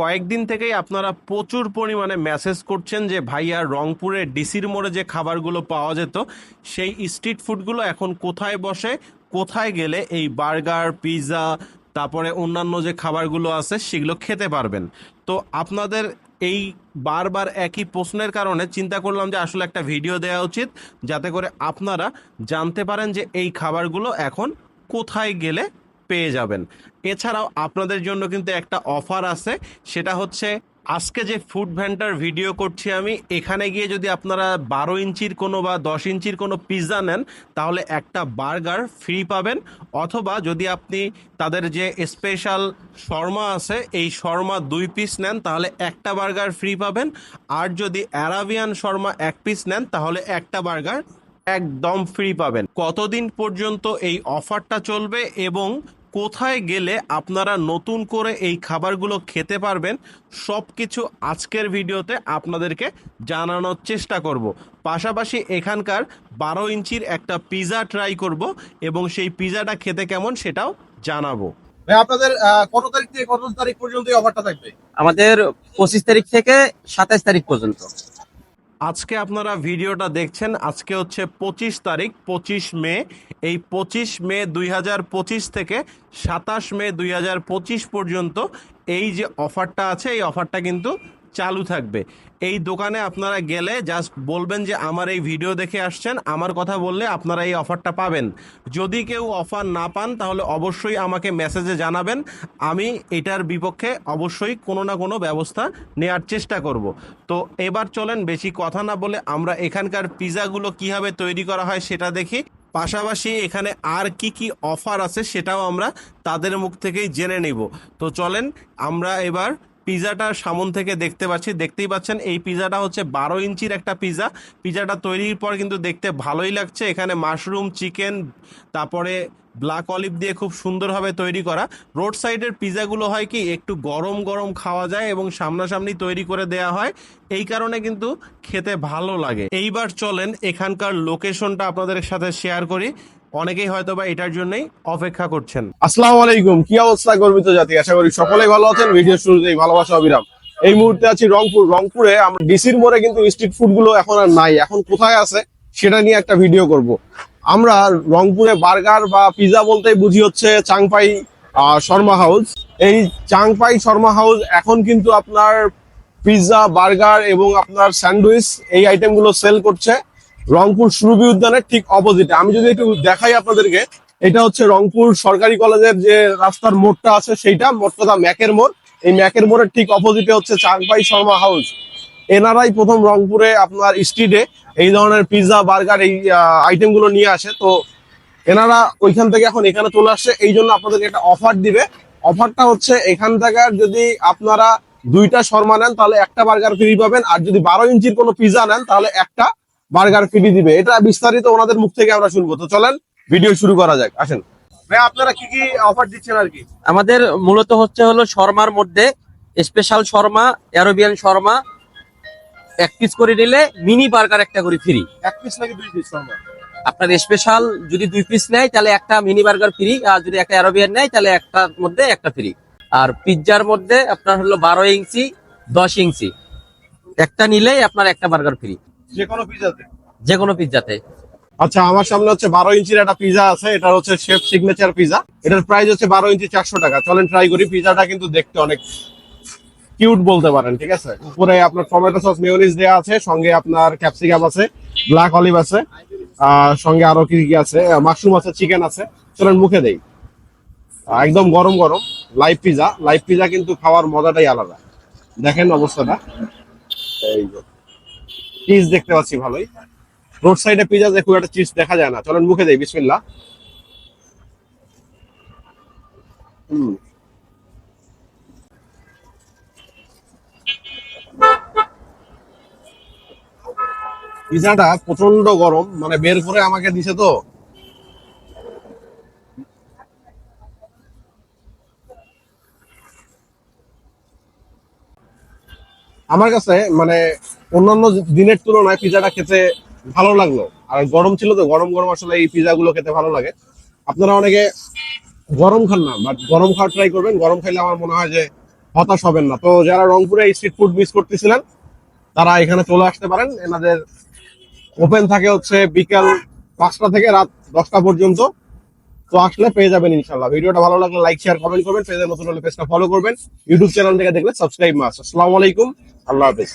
কয়েকদিন থেকেই আপনারা প্রচুর পরিমাণে মেসেজ করছেন যে, ভাইয়া, রংপুরে ডিসির মোড়ে যে খাবারগুলো পাওয়া যেত, সেই স্ট্রিট ফুডগুলো এখন কোথায় বসে? কোথায় গেলে এই বার্গার পিৎজা তারপরে অন্যান্য যে খাবারগুলো আছে, সেগুলো খেতে পারবেন? তো আপনাদের এই বারবার একই প্রশ্নের কারণে চিন্তা করলাম যে, আসলে একটা ভিডিও দেওয়া উচিত, যাতে করে আপনারা জানতে পারেন যে, এই খাবারগুলো এখন কোথায় গেলে পেয়ে যাবেন। এছাড়াও আপনাদের জন্য কিন্তু একটা অফার আছে। সেটা হচ্ছে, আজকে যে ফুড ভ্যানটার ভিডিও করছি আমি, এখানে গিয়ে যদি আপনারা বারো ইঞ্চির কোনো বা দশ ইঞ্চির কোনো পিৎজা নেন, তাহলে একটা বার্গার ফ্রি পাবেন। অথবা যদি আপনি তাদের যে স্পেশাল শর্মা আছে, এই শর্মা দুই পিস নেন, তাহলে একটা বার্গার ফ্রি পাবেন। আর যদি অ্যারাবিয়ান শর্মা এক পিস নেন, তাহলে একটা বার্গার একদম ফ্রি পাবেন। কতদিন পর্যন্ত এই অফারটা চলবে এবং কোথায় গেলে আপনারা নতুন করে এই খাবারগুলো খেতে পারবেন সব কিছু আজকের ভিডিওতে আপনাদেরকে জানানোর চেষ্টা করব। পাশাপাশি এখানকার বারো ইঞ্চির একটা পিৎজা ট্রাই করব এবং সেই পিৎজাটা খেতে কেমন সেটাও জানাব। ভাই আপনাদের কত তারিখ থেকে কত তারিখ পর্যন্ত অফারটা থাকবে? আমাদের পঁচিশ তারিখ থেকে সাতাইশ তারিখ পর্যন্ত। আজকে আপনারা ভিডিওটা দেখছেন, আজকে হচ্ছে পঁচিশ তারিখ, পঁচিশ মে। এই পঁচিশ মে দুই হাজার পঁচিশ থেকে সাতাশ মে দুই হাজার পঁচিশ পর্যন্ত এই যে অফারটা আছে, এই অফারটা কিন্তু চালু থাকবে। এই দোকানে আপনারা গেলে জাস্ট বলবেন যে, আমার এই ভিডিও দেখে আসছেন, আমার কথা বললে আপনারা এই অফারটা পাবেন। যদি কেউ অফার না পান, তাহলে অবশ্যই আমাকে মেসেজে জানাবেন। আমি এটার বিপক্ষে অবশ্যই কোনো না কোনো ব্যবস্থা নেওয়ার চেষ্টা করব। তো এবার চলেন, বেশি কথা না বলে আমরা এখানকার পিৎজাগুলো কীভাবে তৈরি করা হয় সেটা দেখি। পাশাপাশি এখানে আর কি কি অফার আছে সেটাও আমরা তাদের মুখ থেকেই জেনে নিব। তো চলেন, আমরা এবার পিজাটা সামন থেকে দেখতে পাচ্ছি। দেখতেই পাচ্ছেন, এই পিজাটা হচ্ছে বারো ইঞ্চির একটা পিজা। পিজাটা তৈরির পর কিন্তু দেখতে ভালোই লাগছে। এখানে মাশরুম, চিকেন, তারপরে ব্ল্যাক অলিভ দিয়ে খুব সুন্দরভাবে তৈরি করা। রোড সাইডের পিজাগুলো হয় কি, একটু গরম গরম খাওয়া যায় এবং সামনাসামনি তৈরি করে দেয়া হয়। এই কারণে কিন্তু খেতে ভালো লাগে। এইবার চলেন এখানকার লোকেশনটা আপনাদের সাথে শেয়ার করি। অনেকেই হয়তো বা এটার জন্যই অপেক্ষা করছেন। আসসালামু আলাইকুম, কি অবস্থা গর্বিত জাতি? আশা করি সকলেই ভালো আছেন। ভিডিও শুরুতেই ভালোবাসা, অবিরাম। এই মুহূর্তে আছি রংপুর। রংপুরে আমরা ডিসির মোড়ে কিন্তু স্ট্রিট ফুডগুলো এখন আর নাই। এখন কোথায় আছে সেটা নিয়ে একটা ভিডিও করব। আমরা রংপুরে বার্গার বা পিৎজা বলতেই বুঝি হচ্ছে চাংপাই শর্মা হাউস। এই চাংপাই, শর্মা হাউস এখন কিন্তু আপনার পিৎজা বার্গার এবং আপনার স্যান্ডউইচ এই আইটেমগুলো সেল করছে। রংপুর সুরভি উদ্যানের ঠিক অপোজিটে আমি যদি একটু দেখাই আপনাদেরকে, এটা হচ্ছে রংপুর সরকারি কলেজের যে রাস্তার মোড়টা আছে সেইটা কথা ম্যাকের মোড়। এই ম্যাকের মোড়ের ঠিক অপোজিটে হচ্ছে চাংপাই শর্মা হাউস এনারাই প্রথম রংপুরে আপনার স্ট্রিটে এই ধরনের পিৎজা বার্গার এই আইটেমগুলো নিয়ে আসে। তো এনারা ওইখান থেকে এখন এখানে চলে আসছে। এই জন্য আপনাদেরকে একটা অফার দিবে। অফারটা হচ্ছে এখান থেকে যদি আপনারা দুইটা শর্মা নেন, তাহলে একটা বার্গার ফ্রি পাবেন। আর যদি বারো ইঞ্চির কোনো পিৎজা নেন, তাহলে একটা বার্গার ফ্রি দিবে। এটা বিস্তারিত ওনাদের মুখ থেকে আমরা শুনব। তো চলেন ভিডিও শুরু করা যাক। আসেন। ভাই আপনারা কি কি অফার দিচ্ছেন আর কি? আমাদের মূলত হচ্ছে হলো শর্মার মধ্যে স্পেশাল শর্মা অ্যারোবিয়ান শর্মা এক পিস করে নিলে মিনি বার্গার একটা করে ফ্রি এক পিস নাকি দুই পিস শর্মা? আপনার স্পেশাল যদি দুই পিস নেয় তাহলে একটা মিনি বার্গার ফ্রি আর যদি একটা অ্যারোবিয়ান নেয় তাহলে একটার মধ্যে একটা ফ্রি আর পিৎজার মধ্যে আপনার হলো বারো ইঞ্চি দশ ইঞ্চি। একটা নিলেই আপনার একটা বার্গার ফ্রি যে কোনো পিজাতে যে কোনো পিৎজাতে আচ্ছা আমার সামনে হচ্ছে বারো ইঞ্চির একটা পিজা আছে এটা হচ্ছে শেফ সিগনেচার পিজা এটার প্রাইস হচ্ছে বারো ইঞ্চি চারশো টাকা। চলেন ট্রাই করি পিজাটা কিন্তু দেখতে অনেক কিউট বলতে পারেন ঠিক আছে? উপরে আপনার টমেটো সস মেয়োনিজ দেওয়া আছে সঙ্গে আপনার ক্যাপসিকাম আছে ব্ল্যাক অলিভ আছে আর সঙ্গে আরও কি কি আছে? মাশরুম আছে চিকেন আছে। চলেন মুখে দেই। একদম গরম গরম লাইভ পিজা লাইভ পিজা কিন্তু খাওয়ার মজাটাই আলাদা। দেখেন অবস্থাটা। এই চিজ দেখতে পাচ্ছি ভালোই। রোড সাইডে পিজা খুব একটা চিজ দেখা যায় না। চলেন মুখে দেই বিসমিল্লাহ। হুম। পিজাটা প্রচণ্ড গরম মানে বের করে আমাকে দিছে তো। আমার কাছে মানে অন্যান্য দিনের তুলনায় পিজাটা খেতে ভালো লাগল। আর গরম ছিল তো, গরম গরম আসলে এই পিজা গুলো খেতে ভালো লাগে। আপনারা অনেকে গরম খান না বাট গরম খাওয়া ট্রাই করবেন। গরম খাইলে আমার মনে হয় যে হতাশ হবেন না। তো যারা রংপুরে স্ট্রিট ফুড মিস করতেছিলেন, তারা এখানে চলে আসতে পারেন। এনাদের ওপেন থাকে হচ্ছে বিকাল পাঁচটা থেকে রাত দশটা পর্যন্ত। তো আসলে পেয়ে যাবেন ইনশাল্লাহ ভিডিওটা ভালো লাগলে লাইক শেয়ার কমেন্ট করবেন। পেজের নতুন হলে পেজটা ফলো করবেন। ইউটিউব চ্যানেল থেকে দেখলে সাবস্ক্রাইব মাস আসসালামু আলাইকুম। আল্লাহ হাফেজ।